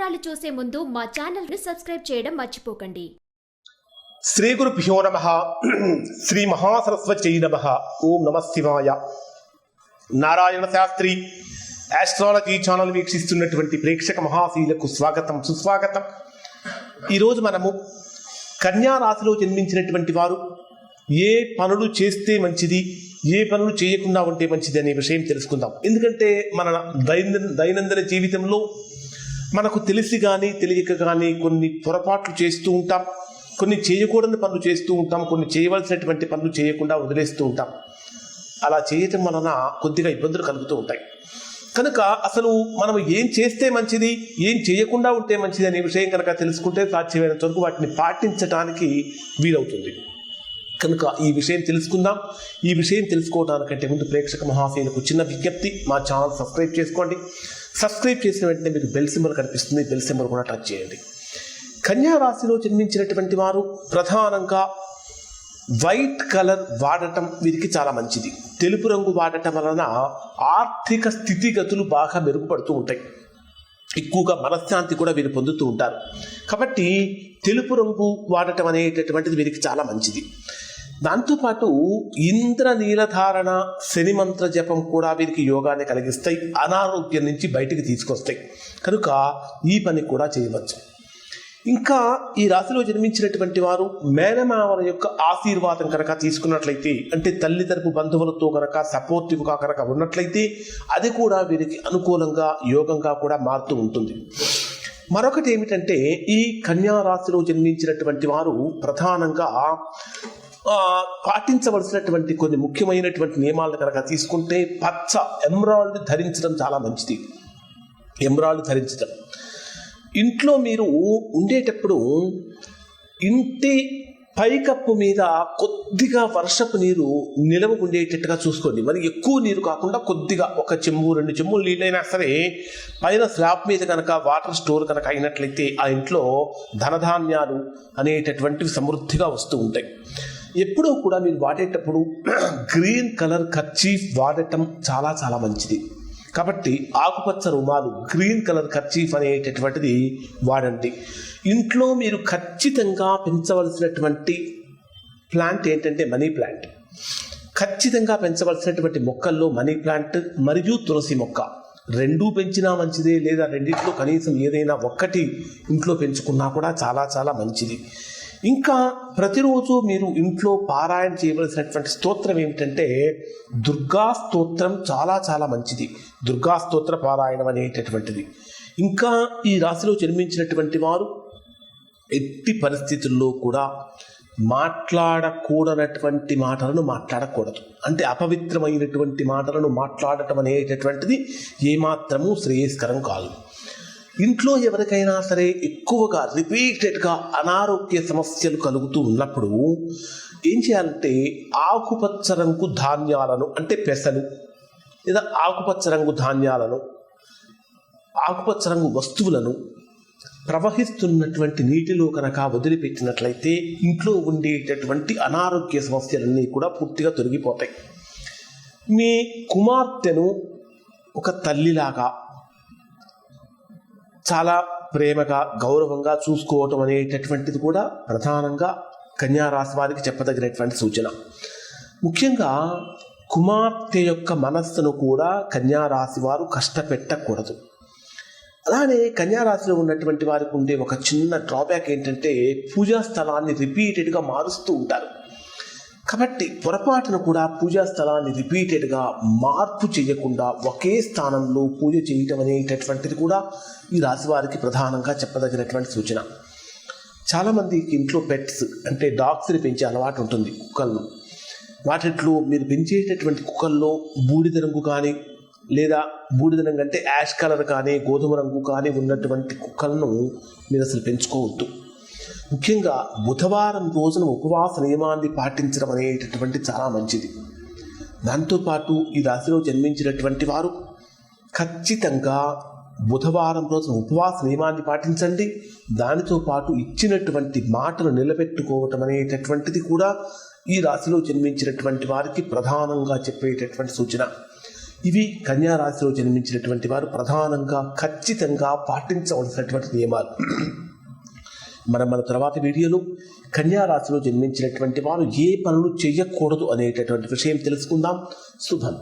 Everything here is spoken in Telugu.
వివరాలు చూసే ముందు మా ఛానల్ని సబ్స్క్రైబ్ చేయడం మర్చిపోకండి. శ్రీ గురుభ్యో నమ. శ్రీ మహాసరస్వతి నమ. ఓం నమ శివాయ. నారాయణ శాస్త్రి ఆస్ట్రాలజీ ఛానల్ వీక్షిస్తున్నటువంటి ప్రేక్షక మహాశీలకు స్వాగతం సుస్వాగతం. ఈరోజు మనము కన్యా రాశిలో జన్మించినటువంటి వారు ఏ పనులు చేస్తే మంచిది ఏ పనులు చేయకుండా ఉంటే మంచిది అనే విషయం తెలుసుకుందాం. ఎందుకంటే మన దైనందిన దైనందిన జీవితంలో మనకు తెలిసి కానీ తెలియక కానీ కొన్ని పొరపాట్లు చేస్తూ ఉంటాం. కొన్ని చేయకూడని పనులు చేస్తూ ఉంటాం. కొన్ని చేయవలసినటువంటి పనులు చేయకుండా వదిలేస్తూ ఉంటాం. అలా చేయటం వలన కొద్దిగా ఇబ్బందులు కలుగుతూ ఉంటాయి. కనుక అసలు మనం ఏం చేస్తే మంచిది? ఏం చేయకుండా ఉంటే మంచిది అనే విషయం కనుక తెలుసుకుంటే సాధ్యమైనంత వరకు వాటిని పాటించడానికి వీలవుతుంది. కనుక ఈ విషయం తెలుసుకుందాం. ఈ విషయం తెలుసుకోవడానికంటే ముందు ప్రేక్షక మహాశయులకు చిన్న విజ్ఞప్తి. మా ఛానల్ సబ్స్క్రైబ్ చేసుకోండి. సబ్స్క్రైబ్ చేసిన వెంటనే మీకు బెల్ సింబల్ కనిపిస్తుంది. బెల్ సింబల్ కూడా టచ్ చేయండి. కన్యా రాశిలో జన్మించినటువంటి వారు ప్రధానంగా వైట్ కలర్ వాడటం వీరికి చాలా మంచిది. తెలుపు రంగు వాడటం వలన ఆర్థిక స్థితిగతులు బాగా మెరుగుపడుతూ ఉంటాయి. ఎక్కువగా మనశ్శాంతి కూడా వీరు పొందుతూ ఉంటారు. కాబట్టి తెలుపు రంగు వాడటం అనేటటువంటిది వీరికి చాలా మంచిది. దాంతోపాటు ఇంద్ర నీలధారణ శని మంత్ర జపం కూడా వీరికి యోగాన్ని కలిగిస్తాయి. అనారోగ్యం నుంచి బయటికి తీసుకొస్తాయి. కనుక ఈ పని కూడా చేయవచ్చు. ఇంకా ఈ రాశిలో జన్మించినటువంటి వారు మేనమావల యొక్క ఆశీర్వాదం కనుక తీసుకున్నట్లయితే అంటే తల్లి తరపు బంధువులతో కనుక సపోర్టివ్గా కనుక ఉన్నట్లయితే అది కూడా వీరికి అనుకూలంగా యోగంగా కూడా మారుతూ ఉంటుంది. మరొకటి ఏమిటంటే ఈ కన్యా రాశిలో జన్మించినటువంటి వారు ప్రధానంగా పాటించవలసినటువంటి కొన్ని ముఖ్యమైనటువంటి నియమాలను కనుక తీసుకుంటే పచ్చ ఎమ్రాయిడ్ ధరించడం చాలా మంచిది. ఎమ్రాయిడ్ ధరించడం. ఇంట్లో మీరు ఉండేటప్పుడు ఇంటి పైకప్పు మీద కొద్దిగా వర్షపు నీరు నిలవ ఉండేటట్టుగా చూసుకోండి. మరి ఎక్కువ నీరు కాకుండా కొద్దిగా ఒక చెంబు రెండు చెంబులు నీళ్ళైనా సరే పైన స్లాబ్ మీద కనుక వాటర్ స్టోర్ కనుక అయినట్లయితే ఆ ఇంట్లో ధనధాన్యాలు అనేటటువంటివి సమృద్ధిగా వస్తూ ఉంటాయి. ఎప్పుడూ కూడా మీరు వాడేటప్పుడు గ్రీన్ కలర్ కర్చీఫ్ వాడటం చాలా చాలా మంచిది. కాబట్టి ఆకుపచ్చ రుమాలు గ్రీన్ కలర్ కర్చీఫ్ అనేటటువంటిది వాడండి. ఇంట్లో మీరు ఖచ్చితంగా పెంచవలసినటువంటి ప్లాంట్ ఏంటంటే మనీ ప్లాంట్. ఖచ్చితంగా పెంచవలసినటువంటి మొక్కల్లో మనీ ప్లాంట్ మరియు తులసి మొక్క. రెండూ పెంచినా మంచిదే లేదా రెండింటిలో కనీసం ఏదైనా ఒక్కటి ఇంట్లో పెంచుకున్నా కూడా చాలా చాలా మంచిది. ఇంకా ప్రతిరోజు మీరు ఇంట్లో పారాయణ చేయవలసినటువంటి స్తోత్రం ఏమిటంటే దుర్గా స్తోత్రం చాలా చాలా మంచిది. దుర్గా స్తోత్ర పారాయణం అనేటటువంటిది. ఇంకా ఈ రాశిలో జన్మించినటువంటి వారు ఎట్టి పరిస్థితుల్లో కూడా మాట్లాడకూడనటువంటి మాటలను మాట్లాడకూడదు. అంటే అపవిత్రమైనటువంటి మాటలను మాట్లాడటం అనేటటువంటిది ఏమాత్రము శ్రేయస్కరం కాదు. ఇంట్లో ఎవరికైనా సరే ఎక్కువగా రిపీటెడ్గా అనారోగ్య సమస్యలు కలుగుతూ ఉన్నప్పుడు ఏం చేయాలంటే ఆకుపచ్చ రంగు ధాన్యాలను అంటే పెసలు లేదా ఆకుపచ్చ రంగు ధాన్యాలను ఆకుపచ్చ రంగు వస్తువులను ప్రవహిస్తున్నటువంటి నీటిలో కనుక వదిలిపెట్టినట్లయితే ఇంట్లో ఉండేటటువంటి అనారోగ్య సమస్యలన్నీ కూడా పూర్తిగా తొలగిపోతాయి. మీ కుమార్తెను ఒక తల్లిలాగా చాలా ప్రేమగా గౌరవంగా చూసుకోవటం అనేటటువంటిది కూడా ప్రధానంగా కన్యారాశి వారికి చెప్పదగినటువంటి సూచన. ముఖ్యంగా కుమార్తె యొక్క మనస్సును కూడా కన్యారాశి వారు కష్టపెట్టకూడదు. అలానే కన్యారాశిలో ఉన్నటువంటి వారికి ఉండే ఒక చిన్న డ్రాబ్యాక్ ఏంటంటే పూజా స్థలాన్ని రిపీటెడ్గా మారుస్తూ ఉంటారు. కాబట్టి పొరపాటున కూడా పూజా స్థలాన్ని రిపీటెడ్గా మార్పు చేయకుండా ఒకే స్థానంలో పూజ చేయటం అనేటటువంటిది కూడా ఈ రాశి వారికి ప్రధానంగా చెప్పదగినటువంటి సూచన. చాలామందికి ఇంట్లో పెట్స్ అంటే డాగ్స్ని పెంచే అలవాటు ఉంటుంది కుక్కలను వాటిలో మీరు పెంచేటటువంటి కుక్కల్లో బూడిద రంగు కానీ లేదా బూడిద రంగు అంటే యాష్ కలర్ కానీ గోధుమ రంగు కానీ ఉన్నటువంటి కుక్కలను మీరు అసలు పెంచుకోవద్దు. ముఖ్యంగా బుధవారం రోజున ఉపవాస నియమాన్ని పాటించడం అనేటటువంటి చాలా మంచిది. దాంతోపాటు ఈ రాశిలో జన్మించినటువంటి వారు ఖచ్చితంగా బుధవారం రోజున ఉపవాస నియమాన్ని పాటించండి. దానితో పాటు ఇచ్చినటువంటి మాటలు నిలబెట్టుకోవటం అనేటటువంటిది కూడా ఈ రాశిలో జన్మించినటువంటి వారికి ప్రధానంగా చెప్పేటటువంటి సూచన. ఇవి కన్యా రాశిలో జన్మించినటువంటి వారు ప్రధానంగా ఖచ్చితంగా పాటించవలసినటువంటి నియమాలు. మనం మన తర్వాత వీడియోలో కన్యారాశిలో జన్మించినటువంటి వారు ఏ పనులు చేయకూడదు అనేటటువంటి విషయం తెలుసుకుందాం. శుభం.